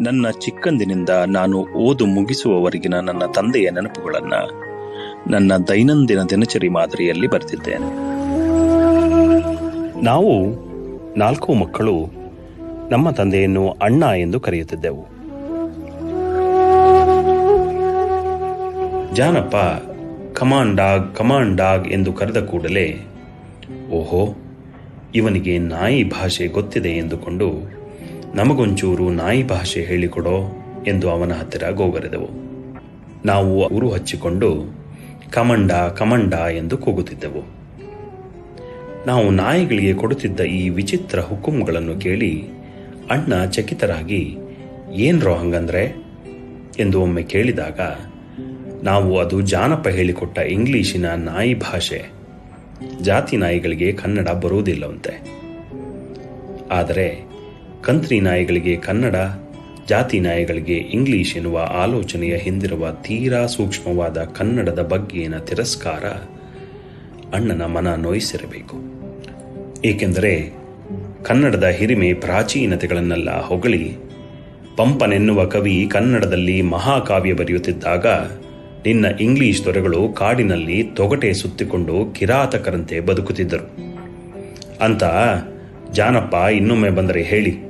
ನನ್ನ ಚಿಕ್ಕಂದಿನಿಂದ ನಾನು ಓದು ಮುಗಿಸುವವರೆಗಿನ ನನ್ನ ತಂದೆಯ ನೆನಪುಗಳನ್ನು ನನ್ನ ದೈನಂದಿನ ದಿನಚರಿ ಮಾದರಿಯಲ್ಲಿ ಬರೆದಿದ್ದೇನೆ. ನಾವು ನಾಲ್ಕು ಮಕ್ಕಳು ನಮ್ಮ ತಂದೆಯನ್ನು ಅಣ್ಣ ಎಂದು ಕರೆಯುತ್ತಿದ್ದೆವು. Janappa come on dog come on dog ಎಂದು ಕರೆದ ಕೂಡಲೇ, ಓಹೋ, ಇವನಿಗೆ ನಾಯಿ ಭಾಷೆ ಗೊತ್ತಿದೆ ಎಂದುಕೊಂಡು ನಮಗೊಂಚೂರು ನಾಯಿ ಭಾಷೆ ಹೇಳಿಕೊಡೋ ಎಂದು ಅವನ ಹತ್ತಿರ ಗೋಗರೆದೆವು. ನಾವು ಉರು ಹಚ್ಚಿಕೊಂಡು, ಕಮಂಡ ಕಮಂಡ ಎಂದು ಕೂಗುತ್ತಿದ್ದೆವು. ನಾವು ನಾಯಿಗಳಿಗೆ ಕೊಡುತ್ತಿದ್ದ ಈ ವಿಚಿತ್ರ ಹುಕುಂಗಳನ್ನು ಕೇಳಿ, ಅಣ್ಣ ಚಕಿತರಾಗಿ, ಏನ್ರೋ ಹಂಗಂದ್ರೆ? ಎಂದು ಒಮ್ಮೆ ಕೇಳಿದಾಗ, ನಾವು ಅದು ಜಾನಪ ಹೇಳಿಕೊಟ್ಟ ಇಂಗ್ಲಿಶಿನ ನಾಯಿ ಭಾಷೆ. ಜಾತಿ ನಾಯಿಗಳಿಗೆ ಕನ್ನಡ ಬರುವುದಿಲ್ಲವಂತೆ. ಆದರೆ ಕಂತ್ರಿ ನಾಯಿಗಳಿಗೆ ಕನ್ನಡ, ಜಾತಿ ನಾಯಿಗಳಿಗೆ ಇಂಗ್ಲಿಷ್ ಎನ್ನುವ ಆಲೋಚನೆಯ ಹಿಂದಿರುವ ತೀರಾ ಸೂಕ್ಷ್ಮವಾದ ಕನ್ನಡದ ಬಗ್ಗೆನ ತಿರಸ್ಕಾರ ಅಣ್ಣನ ಮನ ನೋಯಿಸಿರಬೇಕು. ಏಕೆಂದರೆ ಕನ್ನಡದ ಹಿರಿಮೆ ಪ್ರಾಚೀನತೆಗಳನ್ನೆಲ್ಲ ಹೊಗಳಿ ಪಂಪನೆನ್ನುವ ಕವಿ ಕನ್ನಡದಲ್ಲಿ ಮಹಾಕಾವ್ಯ ಬರೆಯುತ್ತಿದ್ದಾಗ ನಿನ್ನ ಇಂಗ್ಲಿಷ್ ದೊರೆಗಳು ಕಾಡಿನಲ್ಲಿ ತೊಗಟೆ ಸುತ್ತಿಕೊಂಡು ಕಿರಾತಕರಂತೆ ಬದುಕುತ್ತಿದ್ದರು. ಅಂತ ಜಾನಪ್ಪ ಇನ್ನೊಮ್ಮೆ ಬಂದರೆ ಹೇಳಿ.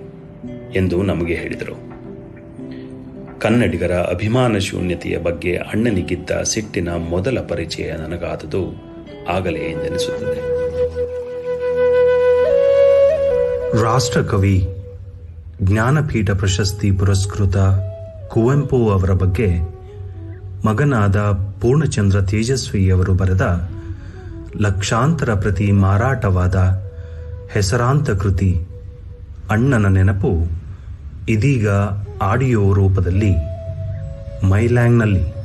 ಎಂದು ನಮಗೆ ಹೇಳಿದರು. ಕನ್ನಡಿಗರ ಅಭಿಮಾನ ಶೂನ್ಯತೆಯ ಬಗ್ಗೆ ಅಣ್ಣನಿಗಿದ್ದ ಸಿಟ್ಟಿನ ಮೊದಲ ಪರಿಚಯ ನನಗಾದುದು ಆಗಲೇ ಎಂದೆನಿಸುತ್ತದೆ ರಾಷ್ಟ್ರಕವಿ, ಜ್ಞಾನಪೀಠ ಪ್ರಶಸ್ತಿ ಪುರಸ್ಕೃತ ಕುವೆಂಪು ಅವರ ಬಗ್ಗೆ ಮಗನಾದ ಪೂರ್ಣಚಂದ್ರ ತೇಜಸ್ವಿಯವರು ಬರೆದ ಲಕ್ಷಾಂತರ ಪ್ರತಿ ಮಾರಾಟವಾದ ಹೆಸರಾಂತ ಕೃತಿ ಅಣ್ಣನ ನೆನಪು ಇದೀಗ ಆಡಿಯೋ ರೂಪದಲ್ಲಿ ಮೈಲ್ಯಾಂಗ್ನಲ್ಲಿ.